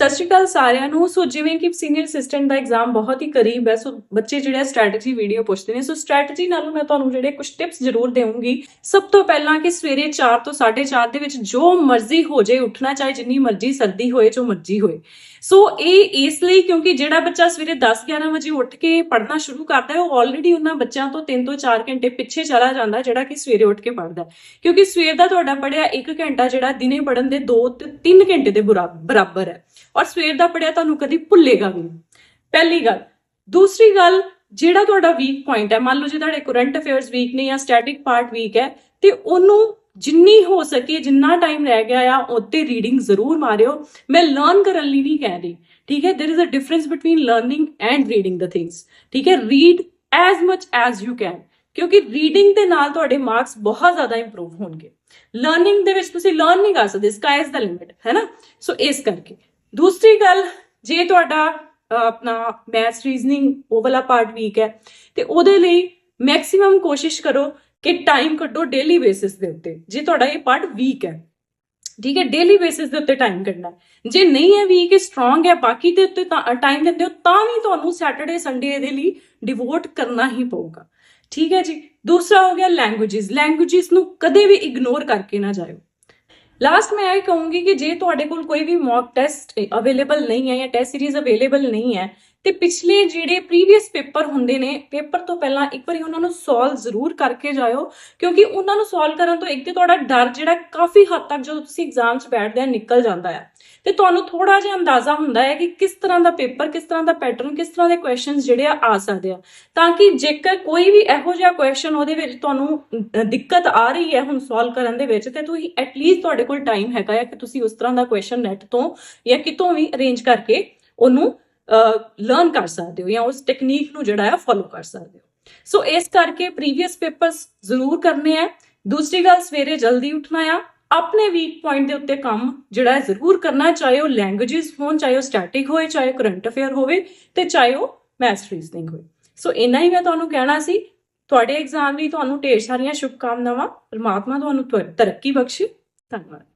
ਸਤਿ ਸ਼੍ਰੀ ਅਕਾਲ ਸਾਰਿਆਂ ਨੂੰ। ਸੋ ਜਿਵੇਂ ਕਿ ਸੀਨੀਅਰ ਅਸਿਸਟੈਂਟ ਦਾ ਐਗਜ਼ਾਮ ਬਹੁਤ ਹੀ ਕਰੀਬ ਹੈ, ਸੋ ਬੱਚੇ ਜਿਹੜੇ ਸਟ੍ਰੈਟਜੀ ਵੀਡੀਓ ਪੁੱਛਦੇ ਨੇ। ਸੋ ਸਟ੍ਰੈਟਜੀ ਨਾਲੋਂ ਮੈਂ ਤੁਹਾਨੂੰ ਜਿਹੜੇ ਕੁਝ ਟਿਪਸ ਜ਼ਰੂਰ ਦੇਵਾਂਗੀ। ਸਭ ਤੋਂ ਪਹਿਲਾਂ ਕਿ ਸਵੇਰੇ 4 ਤੋਂ 4:30 ਦੇ ਵਿੱਚ ਜੋ ਮਰਜ਼ੀ ਹੋ ਜਾਏ ਉੱਠਣਾ ਚਾਹੇ, ਜਿੰਨੀ ਮਰਜ਼ੀ ਸਰਦੀ ਹੋਏ, ਜੋ ਮਰਜ਼ੀ ਹੋਏ। ਸੋ ਇਹ ਇਸ ਲਈ ਕਿਉਂਕਿ ਜਿਹੜਾ ਬੱਚਾ ਸਵੇਰੇ 10-11 ਵਜੇ ਉੱਠ ਕੇ ਪੜ੍ਹਨਾ ਸ਼ੁਰੂ ਕਰਦਾ ਹੈ, ਉਹ ਆਲਰੇਡੀ ਉਹਨਾਂ ਬੱਚਿਆਂ ਤੋਂ 3 ਤੋਂ 4 ਘੰਟੇ ਪਿੱਛੇ ਚਲਾ ਜਾਂਦਾ ਜਿਹੜਾ ਕਿ ਸਵੇਰੇ ਉੱਠ ਕੇ ਪੜ੍ਹਦਾ ਕਿਉਂਕਿ ਸਵੇਰ ਦਾ ਤੁਹਾਡਾ ਪੜਿਆ 1 ਘੰਟਾ ਜਿਹੜਾ ਦਿਨੇ ਪੜਨ ਦੇ 2 ਤੇ 3 ਘੰਟੇ ਦੇ ਬਰਾ- ਬਰਾਬਰ ਹੈ। ਔਰ ਸਵੇਰ ਦਾ ਪੜਿਆ ਤੁਹਾਨੂੰ ਕਦੀ ਭੁੱਲੇਗਾ ਵੀ ਨਹੀਂ ਪਹਿਲੀ ਗੱਲ ਦੂਸਰੀ ਗੱਲ ਜਿਹੜਾ ਤੁਹਾਡਾ ਵੀਕ ਪੁਆਇੰਟ ਹੈ ਮੰਨ ਲਓ ਜੇ ਤੁਹਾਡੇ ਕਰੰਟ ਅਫੇਅਰਸ ਵੀਕ ਨੇ ਜਾਂ ਸਟੈਟਿਕ ਪਾਰਟ ਵੀਕ ਹੈ ਤੇ ਉਹਨੂੰ ਜਿੰਨੀ ਹੋ ਸਕੇ ਜਿੰਨਾ ਟਾਈਮ ਰਹਿ ਗਿਆ ਆ ਉੱਤੇ ਰੀਡਿੰਗ ਜ਼ਰੂਰ ਮਾਰਿਓ ਮੈਂ ਲਰਨ ਕਰਨ ਲਈ ਨਹੀਂ ਕਹਿ ਰਹੀ ਠੀਕ ਹੈ there is a difference between learning and reading the things ਠੀਕ ਹੈ read as much as you can ਕਿਉਂਕਿ ਰੀਡਿੰਗ ਦੇ ਨਾਲ ਤੁਹਾਡੇ ਮਾਰਕਸ ਬਹੁਤ ਜ਼ਿਆਦਾ ਇੰਪਰੂਵ ਹੋਣਗੇ ਲਰਨਿੰਗ ਦੇ ਵਿੱਚ ਤੁਸੀਂ ਲਰਨ ਨਹੀਂ ਕਰ ਸਕਦੇ ਸਕਾਈ ਇਜ਼ ਦਾ ਲਿਮਿਟ ਹੈ ਨਾ ਸੋ ਇਸ ਕਰਕੇ ਦੂਸਰੀ ਗੱਲ, ਜੇ ਤੁਹਾਡਾ ਆਪਣਾ ਮੈਥਸ ਰੀਜ਼ਨਿੰਗ ਉਹ ਵਾਲਾ ਪਾਰਟ ਵੀਕ ਹੈ, ਤੇ ਉਹਦੇ ਲਈ ਮੈਕਸਿਮਮ ਕੋਸ਼ਿਸ਼ ਕਰੋ ਕਿ ਟਾਈਮ ਕੱਢੋ ਡੇਲੀ ਬੇਸਿਸ ਦੇ ਉੱਤੇ, ਜੇ ਤੁਹਾਡਾ ਇਹ ਪਾਰਟ ਵੀਕ ਹੈ। ਠੀਕ ਹੈ ਡੇਲੀ ਬੇਸਿਸ ਦੇ ਉੱਤੇ ਟਾਈਮ ਕੱਢਣਾ ਜੇ ਨਹੀਂ ਹੈ ਵੀਕ ਹੈ ਸਟਰੋਂਗ ਹੈ, ਬਾਕੀ ਦੇ ਉੱਤੇ ਟਾਈਮ ਦਿੰਦੇ ਹੋ, ਤਾਂ ਵੀ ਤੁਹਾਨੂੰ ਸੈਟਰਡੇ ਸੰਡੇ ਦੇ ਲਈ ਡਿਵੋਟ ਕਰਨਾ ਹੀ ਪਊਗਾ। ਠੀਕ ਹੈ ਜੀ। ਦੂਸਰਾ ਹੋ ਗਿਆ ਲੈਂਗੁਏਜਸ ਲੈਂਗੁਏਜਸ ਨੂੰ ਕਦੇ ਵੀ ਇਗਨੋਰ ਕਰਕੇ ਨਾ ਜਾਇਓ। ਲਾਸਟ ਮੈਂ ਇਹ ਕਹੂੰਗੀ ਕਿ ਜੇ ਤੁਹਾਡੇ ਕੋਲ ਕੋਈ ਵੀ ਮੌਕ ਟੈਸਟ ਅਵੇਲੇਬਲ ਨਹੀਂ ਹੈ ਜਾਂ ਟੈਸਟ ਸੀਰੀਜ਼ ਅਵੇਲੇਬਲ ਨਹੀਂ ਹੈ ਤੇ ਪਿਛਲੇ ਜਿਹੜੇ ਪ੍ਰੀਵੀਅਸ ਪੇਪਰ ਹੁੰਦੇ ਨੇ ਪੇਪਰ ਤੋਂ ਪਹਿਲਾਂ ਇੱਕ ਵਾਰੀ ਉਹਨਾਂ ਨੂੰ ਸੋਲਵ ਜ਼ਰੂਰ ਕਰਕੇ ਜਾਇਓ, ਕਿਉਂਕਿ ਉਹਨਾਂ ਨੂੰ ਸੋਲਵ ਕਰਨ ਤੋਂ ਇੱਕ ਤੇ ਤੁਹਾਡਾ ਡਰ ਜਿਹੜਾ ਕਾਫੀ ਹੱਦ ਤੱਕ ਜਦੋਂ ਤੁਸੀਂ ਐਗਜ਼ਾਮ 'ਚ ਬੈਠਦੇ ਆ ਨਿਕਲ ਜਾਂਦਾ ਹੈ ਤੇ ਤੁਹਾਨੂੰ ਥੋੜਾ ਜਿਹਾ ਅੰਦਾਜ਼ਾ ਹੁੰਦਾ ਹੈ ਕਿ ਕਿਸ ਤਰ੍ਹਾਂ ਦਾ ਪੇਪਰ ਕਿਸ ਤਰ੍ਹਾਂ ਦਾ ਪੈਟਰਨ ਕਿਸ ਤਰ੍ਹਾਂ ਦੇ ਕੁਐਸਚਨਸ ਜਿਹੜੇ ਆ ਆ ਸਕਦੇ ਆ। ਤਾਂ ਕਿ ਜੇਕਰ ਕੋਈ ਵੀ ਇਹੋ ਜਿਹਾ ਕੁਐਸਚਨ ਉਹਦੇ ਵਿੱਚ ਤੁਹਾਨੂੰ ਦਿੱਕਤ ਆ ਰਹੀ ਹੈ ਹੁਣ ਸੋਲਵ ਕਰਨ ਦੇ ਵਿੱਚ, ਤੇ ਤੁਸੀਂ ਐਟਲੀਸਟ ਤੁਹਾਡੇ ਕੋਲ ਟਾਈਮ ਹੈਗਾ ਹੈ ਕਿ ਤੁਸੀਂ ਉਸ ਤਰ੍ਹਾਂ ਦਾ ਕੁਐਸਚਨ ਨੈਟ ਤੋਂ ਜਾਂ ਕਿਤੋਂ ਵੀ ਅਰੇਂਜ ਕਰਕੇ ਉਹਨੂੰ ਲਰਨ ਕਰ ਸਕਦੇ ਹੋ ਜਾਂ ਉਸ ਟੈਕਨੀਕ ਨੂੰ ਜਿਹੜਾ ਹੈ ਫੋਲੋ ਕਰ ਸਕਦੇ ਹੋ। ਸੋ ਇਸ ਕਰਕੇ ਪ੍ਰੀਵੀਅਸ ਪੇਪਰਸ ਜ਼ਰੂਰ ਕਰਨੇ ਆ। ਦੂਸਰੀ ਗੱਲ, ਸਵੇਰੇ ਜਲਦੀ ਉੱਠਣਾ ਆ। ਆਪਣੇ ਵੀਕ ਪੁਆਇੰਟ ਦੇ ਉੱਤੇ ਕੰਮ ਜਿਹੜਾ ਹੈ ਜ਼ਰੂਰ ਕਰਨਾ, ਚਾਹੇ ਉਹ ਲੈਂਗੁਏਜਸ ਹੋਣ, ਚਾਹੇ ਉਹ ਸਟੈਟਿਕ ਹੋਏ, ਚਾਹੇ ਕਰੰਟ ਅਫੇਅਰ ਹੋਵੇ ਤੇ ਚਾਹੇ ਉਹ ਮੈਥ ਰੀਜ਼ਨਿੰਗ ਹੋਵੇ ਸੋ ਇੰਨਾ ਹੀ ਮੈਂ ਤੁਹਾਨੂੰ ਕਹਿਣਾ ਸੀ। ਤੁਹਾਡੇ ਐਗਜ਼ਾਮ ਲਈ ਤੁਹਾਨੂੰ ਢੇਰ ਸਾਰੀਆਂ ਸ਼ੁਭਕਾਮਨਾਵਾਂ। ਪਰਮਾਤਮਾ ਤੁਹਾਨੂੰ ਤੁਰ- ਤਰੱਕੀ ਬਖਸ਼ੇ। ਧੰਨਵਾਦ।